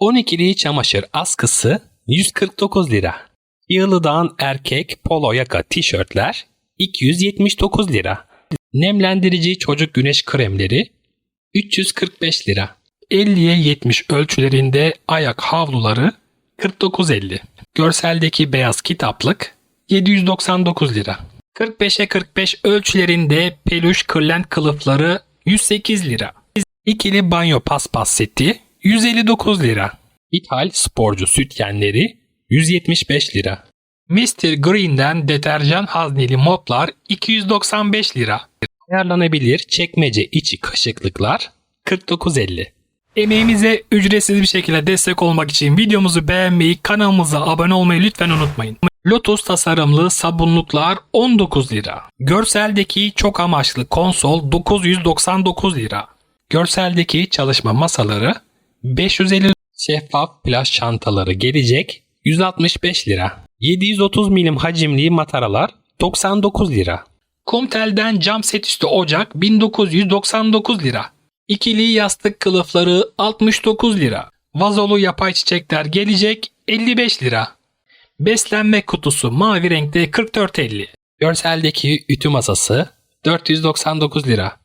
12'li çamaşır askısı 149 lira. Yığılıdan erkek polo yaka tişörtler 279 lira. Nemlendirici çocuk güneş kremleri 345 lira. 50'ye 70 ölçülerinde ayak havluları 49.50. Görseldeki beyaz kitaplık 799 lira. 45'e 45 ölçülerinde peluş kırlent kılıfları 108 lira. İkili banyo paspas seti 159 lira. İthal sporcu sütyenleri 175 lira. Mr. Green'den deterjan hazneli moplar 295 lira. Ayarlanabilir çekmece içi kaşıklıklar 49.50. Emeğimize ücretsiz bir şekilde destek olmak için videomuzu beğenmeyi, kanalımıza abone olmayı lütfen unutmayın. Lotus tasarımlı sabunluklar 19 lira. Görseldeki çok amaçlı konsol 999 lira. Görseldeki çalışma masaları 550 şeffaf plaj çantaları gelecek 165 lira. 730 milim hacimli mataralar 99 lira. Kumtel'den cam set üstü ocak 1999 lira. İkili yastık kılıfları 69 lira. Vazolu yapay çiçekler gelecek 55 lira. Beslenme kutusu mavi renkte 44.50. Görseldeki ütü masası 499 lira.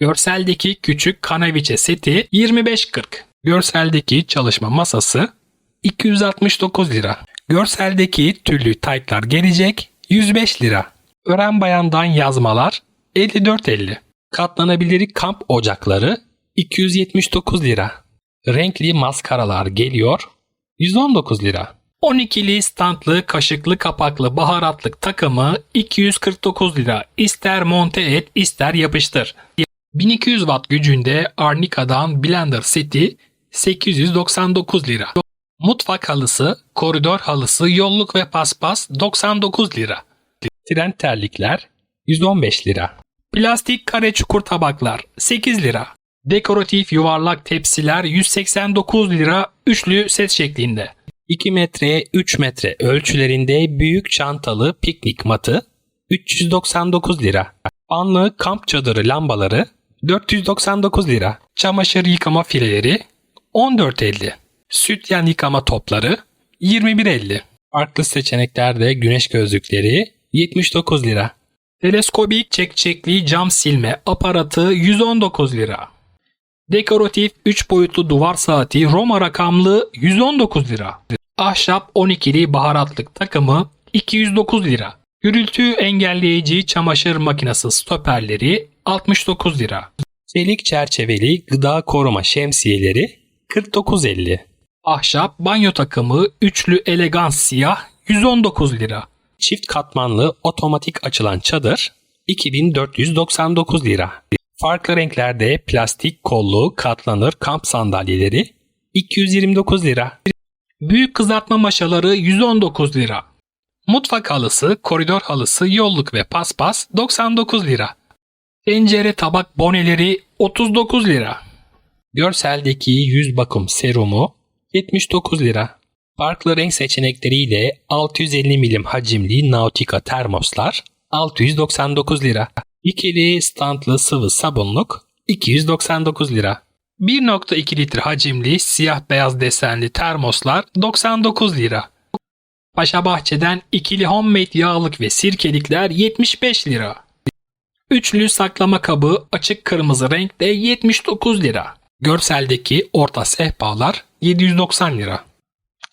Görseldeki küçük kanaviçe seti 25.40. Görseldeki çalışma masası 269 lira. Görseldeki tüllü taytlar gelecek 105 lira. Ören bayandan yazmalar 54.50. Katlanabilir kamp ocakları 279 lira. Renkli maskaralar geliyor 119 lira. 12'li standlı kaşıklı kapaklı baharatlık takımı 249 lira. İster monte et ister yapıştır. 1200 watt gücünde Arnica'dan blender seti 899 lira. Mutfak halısı, koridor halısı, yolluk ve paspas 99 lira. Tren terlikler 115 lira. Plastik kare çukur tabaklar 8 lira. Dekoratif yuvarlak tepsiler 189 lira üçlü set şeklinde. 2 metreye 3 metre ölçülerinde büyük çantalı piknik matı 399 lira. Anlı kamp çadırı lambaları 499 lira. Çamaşır yıkama fileleri 14.50. Sütyen yıkama topları 21.50. Farklı seçeneklerde güneş gözlükleri 79 lira. Teleskobik çekçekli cam silme aparatı 119 lira. Dekoratif 3 boyutlu duvar saati Roma rakamlı 119 lira. Ahşap 12'li baharatlık takımı 209 lira. Gürültü engelleyici çamaşır makinesi stoperleri 69 lira. Çelik çerçeveli gıda koruma şemsiyeleri 49.50. Ahşap banyo takımı üçlü elegans siyah 119 lira. Çift katmanlı otomatik açılan çadır 2499 lira. Farklı renklerde plastik kollu katlanır kamp sandalyeleri 229 lira. Büyük kızartma maşaları 119 lira. Mutfak halısı, koridor halısı, yolluk ve paspas 99 lira. Tencere tabak boneleri 39 lira. Görseldeki yüz bakım serumu 79 lira. Farklı renk seçenekleriyle 650 milim hacimli Nautica termoslar 699 lira. İkili standlı sıvı sabunluk 299 lira. 1.2 litre hacimli siyah beyaz desenli termoslar 99 lira. Paşa Bahçe'den ikili homemade yağlık ve sirkelikler 75 lira. Üçlü saklama kabı açık kırmızı renkte 79 lira. Görseldeki orta sehpalar 790 lira.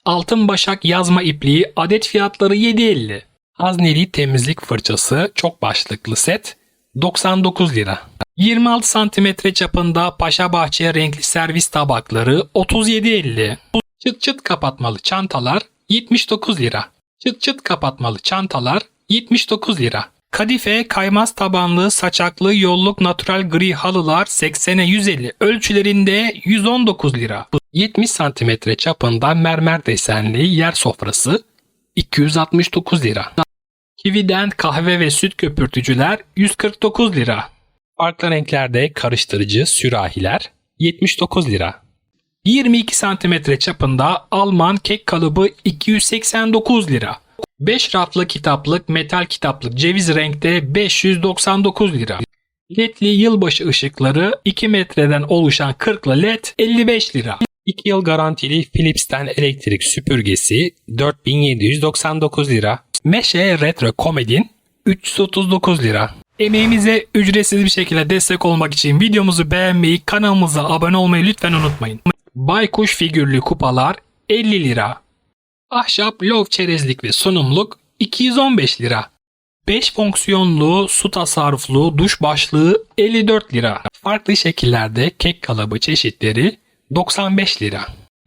Altın başak yazma ipliği adet fiyatları 7.50. Hazneli temizlik fırçası çok başlıklı set 99 lira. 26 cm çapında Paşa Bahçe renkli servis tabakları 37.50. Çıt çıt kapatmalı çantalar 79 lira. Çıt çıt kapatmalı çantalar 79 lira. Kadife kaymaz tabanlı saçaklı yolluk natural gri halılar 80'e 150 ölçülerinde 119 lira. 70 cm çapında mermer desenli yer sofrası 269 lira. Kivi'den kahve ve süt köpürtücüler 149 lira. Farklı renklerde karıştırıcı sürahiler 79 lira. 22 cm çapında Alman kek kalıbı 289 lira. 5 raflı kitaplık metal kitaplık ceviz renkte 599 lira. LED'li yılbaşı ışıkları 2 metreden oluşan 40'lı LED 55 lira. 2 yıl garantili Philips'ten elektrik süpürgesi 4799 lira. Meşe Retro Comedin 339 lira. Emeğimize ücretsiz bir şekilde destek olmak için videomuzu beğenmeyi, kanalımıza abone olmayı lütfen unutmayın. Baykuş figürlü kupalar 50 lira. Ahşap lov çerezlik ve sunumluk 215 lira. 5 fonksiyonlu su tasarruflu duş başlığı 54 lira. Farklı şekillerde kek kalıbı çeşitleri 95 lira.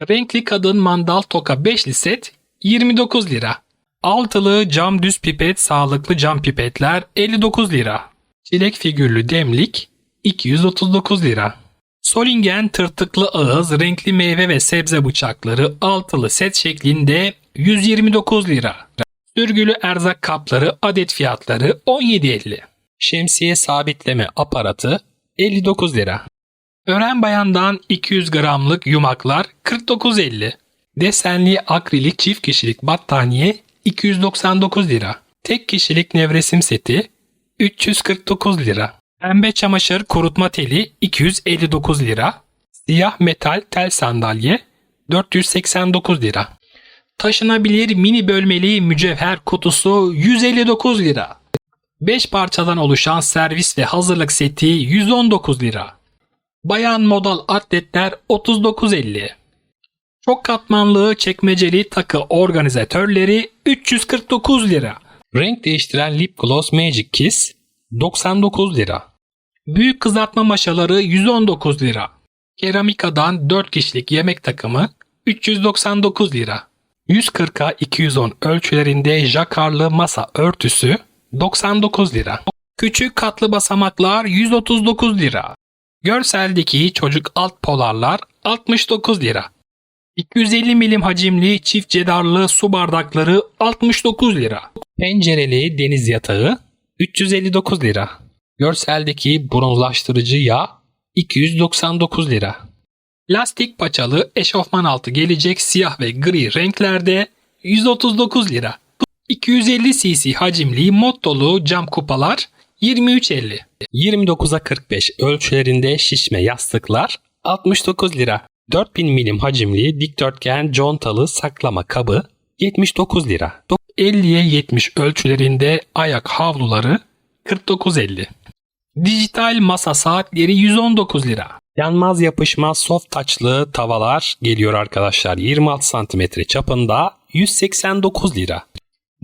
Renkli kadın mandal toka 5'li set 29 lira. Altılı cam düz pipet sağlıklı cam pipetler 59 lira. Çilek figürlü demlik 239 lira. Solingen tırtıklı ağız renkli meyve ve sebze bıçakları altılı set şeklinde 129 lira. Sürgülü erzak kapları adet fiyatları 17.50. Şemsiye sabitleme aparatı 59 lira. Ören bayandan 200 gramlık yumaklar 49.50. Desenli akrilik çift kişilik battaniye 299 lira. Tek kişilik nevresim seti 349 lira. Pembe çamaşır kurutma teli 259 lira. Siyah metal tel sandalye 489 lira. Taşınabilir mini bölmeli mücevher kutusu 159 lira. 5 parçadan oluşan servis ve hazırlık seti 119 lira. Bayan modal atletler 39.50. Çok katmanlı çekmeceli takı organizatörleri 349 lira. Renk değiştiren lip gloss Magic Kiss 99 lira. Büyük kızartma maşaları 119 lira. Keramikadan 4 kişilik yemek takımı 399 lira. 140'a 210 ölçülerinde jakarlı masa örtüsü 99 lira. Küçük katlı basamaklar 139 lira. Görseldeki çocuk alt polarlar 69 lira. 250 milim hacimli çift cedarlı su bardakları 69 lira. Pencereli deniz yatağı 359 lira. Görseldeki bronzlaştırıcı yağ 299 lira. Lastik paçalı eşofman altı gelecek siyah ve gri renklerde 139 lira. 250 cc hacimli mod dolu cam kupalar 23.50. 29'a 45 ölçülerinde şişme yastıklar 69 lira. 4000 milim hacimli dikdörtgen contalı saklama kabı 79 lira. 50'ye 70 ölçülerinde ayak havluları 49.50. Dijital masa saatleri 119 lira. Yanmaz yapışmaz soft taçlı tavalar geliyor arkadaşlar. 26 cm çapında 189 lira.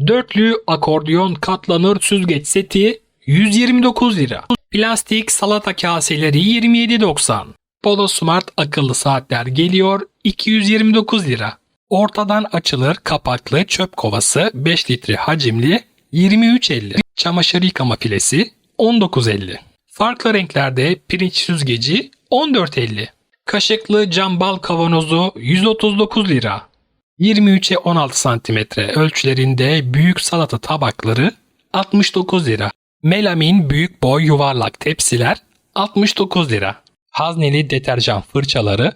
Dörtlü akordiyon katlanır süzgeç seti 129 lira. Plastik salata kaseleri 27.90. Polo Smart akıllı saatler geliyor 229 lira. Ortadan açılır kapaklı çöp kovası 5 litre hacimli 23.50. Çamaşır yıkama filesi 19.50. Farklı renklerde pirinç süzgeci 14.50. Kaşıklı cam bal kavanozu 139 lira. 23'e 16 cm ölçülerinde büyük salata tabakları 69 lira. Melamin büyük boy yuvarlak tepsiler 69 lira. Hazneli deterjan fırçaları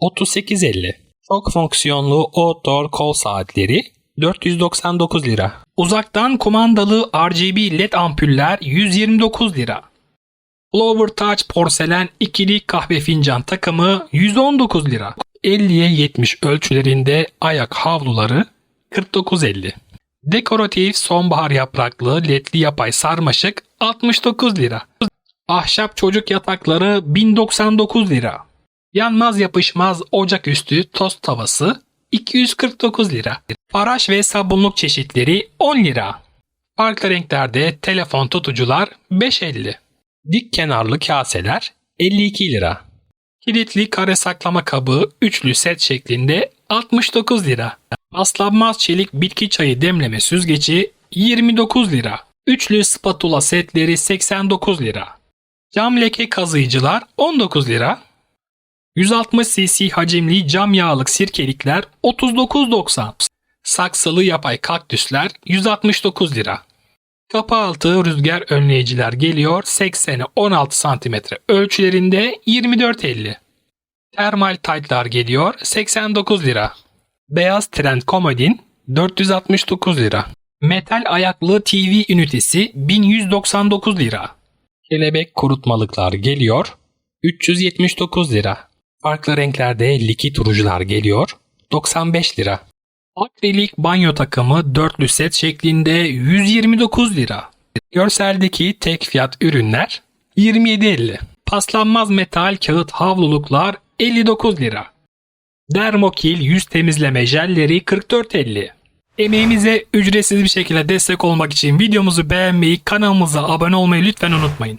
38.50. Çok fonksiyonlu outdoor kol saatleri 499 lira. Uzaktan kumandalı RGB LED ampuller 129 lira. Flower Touch porselen ikili kahve fincan takımı 119 lira. 50'ye 70 ölçülerinde ayak havluları 49.50. Dekoratif sonbahar yapraklı ledli yapay sarmaşık 69 lira. Ahşap çocuk yatakları 1099 lira. Yanmaz yapışmaz ocaküstü tost tavası 249 lira. Faraş ve sabunluk çeşitleri 10 lira. Farklı renklerde telefon tutucular 5.50. Dik kenarlı kaseler 52 lira. Kilitli kare saklama kabı üçlü set şeklinde 69 lira. Paslanmaz çelik bitki çayı demleme süzgeci 29 lira. Üçlü spatula setleri 89 lira. Cam leke kazıyıcılar 19 lira. 160 cc hacimli cam yağlık sirkelikler 39.90. Saksılı yapay kaktüsler 169 lira. Kapı altı rüzgar önleyiciler geliyor 80'e 16 cm ölçülerinde 24.50. Termal taytlar geliyor 89 lira. Beyaz trend komodin 469 lira. Metal ayaklı TV ünitesi 1199 lira. Kelebek kurutmalıklar geliyor 379 lira. Farklı renklerde likit rujular geliyor 95 lira. Akrilik banyo takımı dörtlü set şeklinde 129 lira. Görseldeki tek fiyat ürünler 27.50. Paslanmaz metal kağıt havluluklar 59 lira. Dermokil yüz temizleme jelleri 44.50. Emeğimize ücretsiz bir şekilde destek olmak için videomuzu beğenmeyi, kanalımıza abone olmayı lütfen unutmayın.